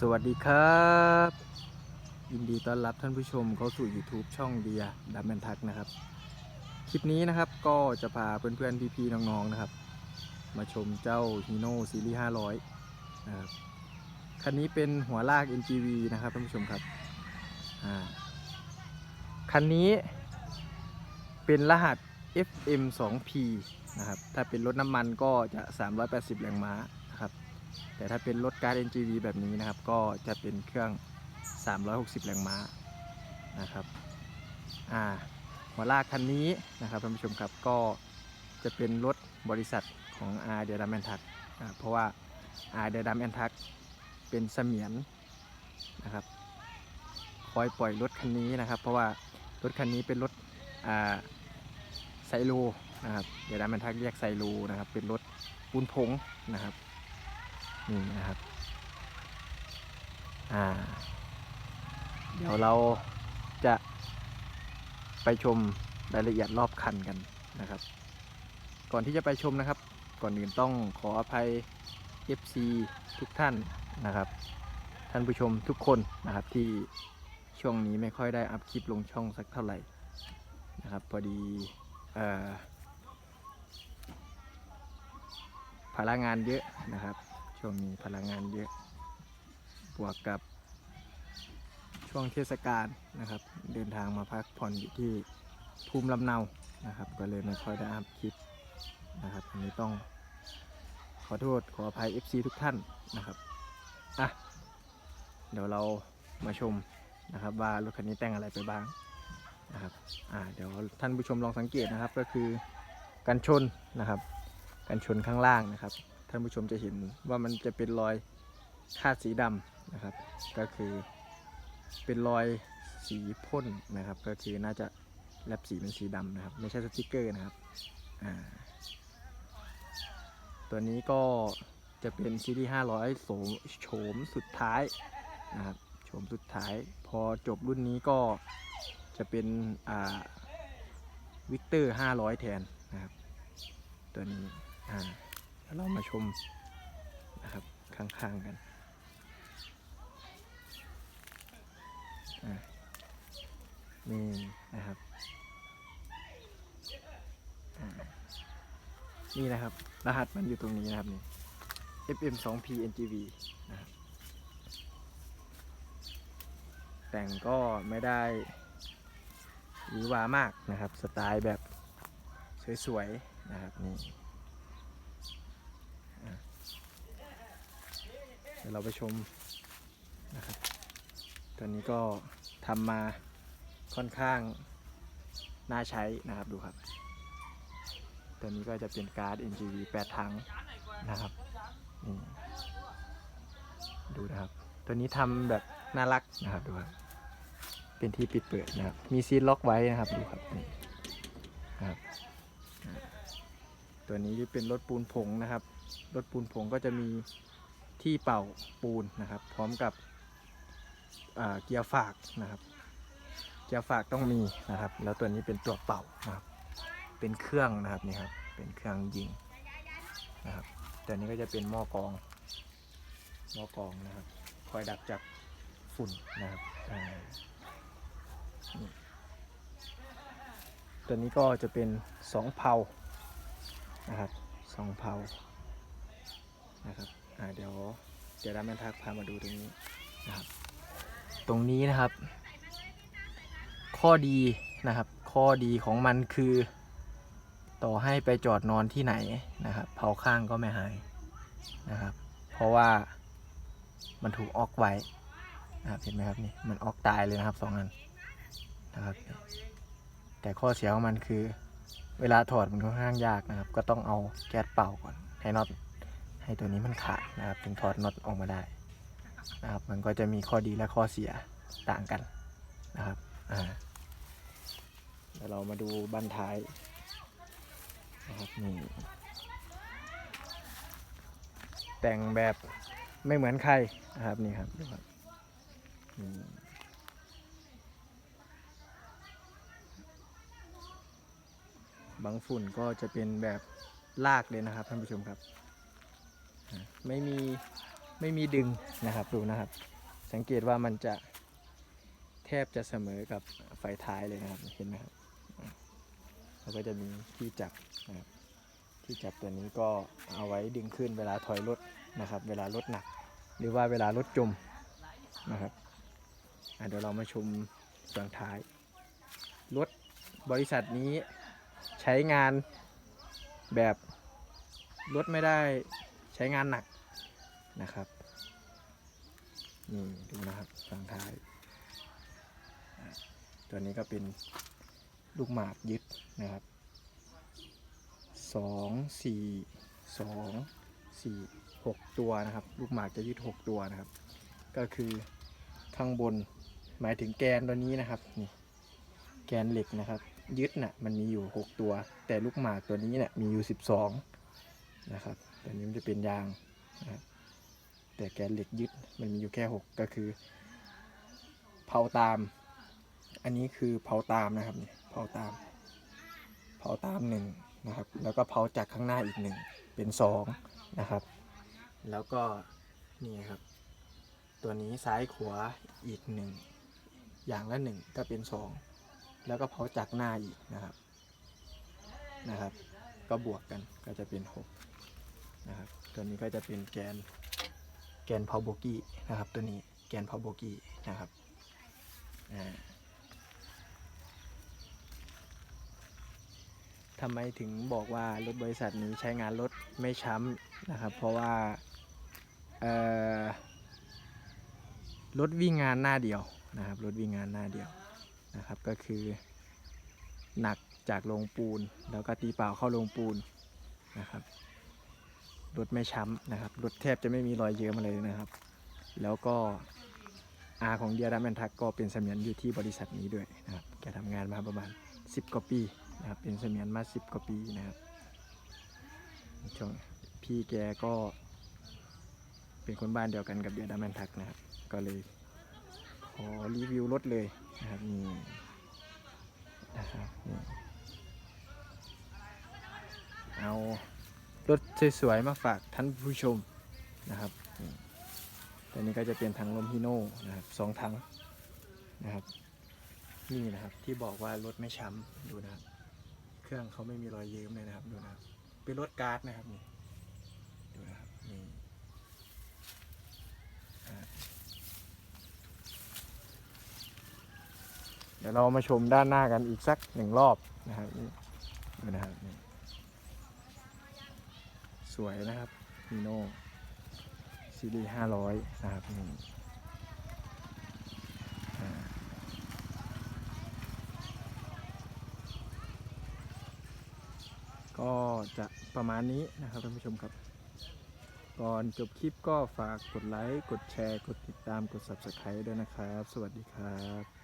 สวัสดีครับ ยินดีต้อนรับท่านผู้ชมเข้าสู่ YouTube ช่องเดียดัมแมนทักนะครับ คลิปนี้นะครับก็จะพาเพื่อนๆ พี่ๆ น้องๆ นะครับ มาชมเจ้า Hino ซีรีส์500 นะครับ คันนี้เป็นหัวลาก NGV นะครับท่านผู้ชมครับ อ่า คันนี้เป็นรหัส FM 2P นะครับ ถ้าเป็นรถน้ำมันก็จะ 380 แรงม้านะครับ แต่ถ้าเป็นรถการ์ด NGV แบบนี้นะครับ ก็จะเป็นเครื่อง 360 แรงม้านะครับอ่าหัวลากคันนี้นะครับท่านผู้ชมครับก็จะเป็นรถบริษัทของ R เดดัมแอนทักเพราะว่า R เดดัมแอนทักเป็นเสมียนนะครับคอยปล่อยรถคันนี้นะครับ เพราะว่ารถคันนี้เป็นรถอ่าไซโลนะครับเดดัมแอนทักเรียกไซโลนะครับเป็นรถปูนผงนะครับ นี่นะครับอ่าเดี๋ยวเราจะไปชมรายละเอียดรอบคันกันนะครับ ก่อนที่จะไปชมนะครับ ก่อนอื่นต้องขออภัย FC ทุกท่านนะครับ ท่านผู้ชมทุกคนนะครับที่ช่วงนี้ไม่ค่อยได้อัพคลิปลงช่องสักเท่าไหร่นะครับ พอดีเอ่อภาระงานเยอะนะครับ ช่วงนี้พลังงานเยอะ บวกกับช่วงเทศกาลนะครับ เดินทางมาพักผ่อนอยู่ที่ภูมิลำเนานะครับ ก็เลยไม่ค่อยได้อัพคลิปนะครับอันนี้ต้องขอโทษขออภัย FC ทุกท่านนะครับอะเดี๋ยวเรามาชมนะครับว่ารถคันนี้แต่งอะไรไปบ้างนะครับอ่าเดี๋ยวท่านผู้ชมลองสังเกตนะครับก็คือกันชนนะครับ กันชนข้างล่างนะครับ ท่านผู้ชมจะเห็นว่ามันจะเป็นรอยคาดสีดำนะครับ ก็คือเป็นรอยสีพ่นนะครับ ก็คือน่าจะแลบสีเป็นสีดำนะครับ ไม่ใช่สติกเกอร์นะครับตัวนี้ก็จะเป็นซีรีส์500โสมโฉมสุดท้ายนะครับโฉมสุดท้าย พอจบรุ่นนี้ก็จะเป็นวิกเตอร์500 แทนนะครับ ตัวนี้อ่า เดี๋ยวเรามาชมนะครับข้างๆกันนี่นะครับนี่นะครับ รหัสมันอยู่ตรงนี้นะครับนี่ FM 2 P NGV นะครับแต่งก็ไม่ได้หรือหวามากนะครับ สไตล์แบบสวยๆนะครับนี่ ดี๋ยวเราไปชมนะครับตอนนี้ก็ทำมาค่อนข้างน่าใช้นะครับดูครับ ตัวนี้ก็จะเป็นการ์ด NGV 8ถังนะครับนี่ดูนะครับ ตัวนี้ทำแบบน่ารักนะครับดูครับ เป็นที่ปิดเปิดนะครับ มีซีลล็อกไว้นะครับดูครับนี่นะครับตัวนี้จะเป็นรถปูนผงนะครับ รถปูนผงก็จะมี ที่เป่าปูนนะครับ พร้อมกับเกียร์ฝากนะครับ เกียร์ฝากต้องมีนะครับ แล้วตัวนี้เป็นตัวเป่านะครับ เป็นเครื่องนะครับนี่ครับ เป็นเครื่องยิงนะครับตัวนี้ก็จะเป็นหม้อกอง หม้อกองนะครับ คอยดักจับฝุ่นนะครับตัวนี้ก็จะเป็นสองเพานะครับสองเพานะครับ อ่าเดี๋ยวเดี๋ยวดานแม่ทักพามาดูตรงนี้นะครับ ตรงนี้นะครับ ข้อดีนะครับ ข้อดีของมันคือ ต่อให้ไปจอดนอนที่ไหนนะครับเผาข้างก็ไม่หายนะครับ เพราะว่ามันถูกออกไว้นะครับเห็นไหมครับนี่มันออกตายเลยนะครับสองอันนะครับ แต่ข้อเสียของมันคือ เวลาถอดมันค่อนข้างยากนะครับ ก็ต้องเอาแก๊สเป่าก่อนให้น็อต ให้ตัวนี้มันขาดนะครับถึงถอดน็อตออกมาได้นะครับ มันก็จะมีข้อดีและข้อเสียต่างกันนะครับอ่าเดี๋ยวเรามาดูบั้นท้ายนะครับนี่แต่งแบบไม่เหมือนใครนะครับนี่ครับดูครับบางฝุ่นก็จะเป็นแบบลากเลยนะครับท่านผู้ชมครับ ไม่มีไม่มีดึงนะครับดูนะครับ สังเกตว่ามันจะแทบจะเสมอกับไฟท้ายเลยนะครับเห็นไหมครับแล้วก็จะมีที่จับนะครับที่จับตัวนี้ก็เอาไว้ดึงขึ้นเวลาถอยรถนะครับ เวลารถหนัก หรือว่าเวลารถจมนะครับเดี๋ยวเรามาชมส่วนท้ายรถบริษัทนี้ใช้งานแบบรถไม่ได้ ใช้งานหนักนะครับนี่ดูนะครับฝั่งท้าย ตัวนี้ก็เป็นลูกหมากยึดนะครับสองสี่สองสี่หกตัวนะครับ ลูกหมากจะยึดหกตัวนะครับ ก็คือข้างบนหมายถึงแกนตัวนี้นะครับนี่แกนเหล็กนะครับ ยึดน่ะมันมีอยู่6ตัว แต่ลูกหมากตัวนี้เนี่ยมีอยู่12นะครับ ตัวนี้มันจะเป็นยางนะแต่แกนเหล็กยึดมันมีอยู่แค่ 6 ก็คือ เผาตาม อันนี้คือเผาตามนะครับนี่เผาตาม เผาตามหนึ่งนะครับ แล้วก็เผาจากข้างหน้าอีกหนึ่งเป็นสองนะครับ แล้วก็นี่ครับ ตัวนี้ซ้ายขวาอีกหนึ่งอย่างละหนึ่งก็เป็นสองแล้วก็เผาจากหน้าอีกนะครับนะครับ ก็บวกกันก็จะเป็นหก นะครับตัวนี้ก็จะเป็นแกนแกนพาวโบกี้นะครับ ตัวนี้แกนพาวโบกี้นะครับอ่าทำไมถึงบอกว่ารถบริษัทนี้ใช้งานรถไม่ช้ำนะครับ เพราะว่ารถวิ่งงานหน้าเดียวนะครับรถวิ่งงานหน้าเดียวนะครับก็คือหนักจากโรงปูน แล้วก็ตีเปล่าเข้าโรงปูนนะครับ รถไม่ช้ำนะครับรถแทบจะไม่มีรอยเยิ้มอะไรเลยนะครับ แล้วก็อาของเดียรัมแอนทักก็เป็นเสมียนอยู่ที่บริษัทนี้ด้วยนะครับแกทำงานมาประมาณ 10 กว่าปีนะครับเป็นเสมียนมา 10 กว่าปีนะครับช่วงพี่แกก็ เป็นคนบ้านเดียวกันกับเดียรัมแอนทักนะครับก็เลยขอรีวิวรถเลยนะครับนี่นะครับนี่เอา รถสวยๆมาฝากท่านผู้ชมนะครับตัวนี้ก็จะเป็นถังลมฮิโน่นะครับสองถังนะครับ นี่นะครับที่บอกว่ารถไม่ช้ำดูนะครับ เครื่องเขาไม่มีรอยเยิ้มเลยนะครับดูนะครับเป็นรถการ์ดนะครับนี่ดูนะครับนี่เดี๋ยวเรามาชมด้านหน้ากันอีกสักหนึ่งรอบนะครับนี่ดูนะครับนี่ สวยนะครับมิโน่ซีรีส์ห้าร้อยนะครับนี่ก็จะประมาณนี้นะครับท่านผู้ชมครับ ก่อนจบคลิปก็ฝากกดไลค์ กดแชร์ กดติดตาม กด Subscribe ด้วยนะครับ สวัสดีครับ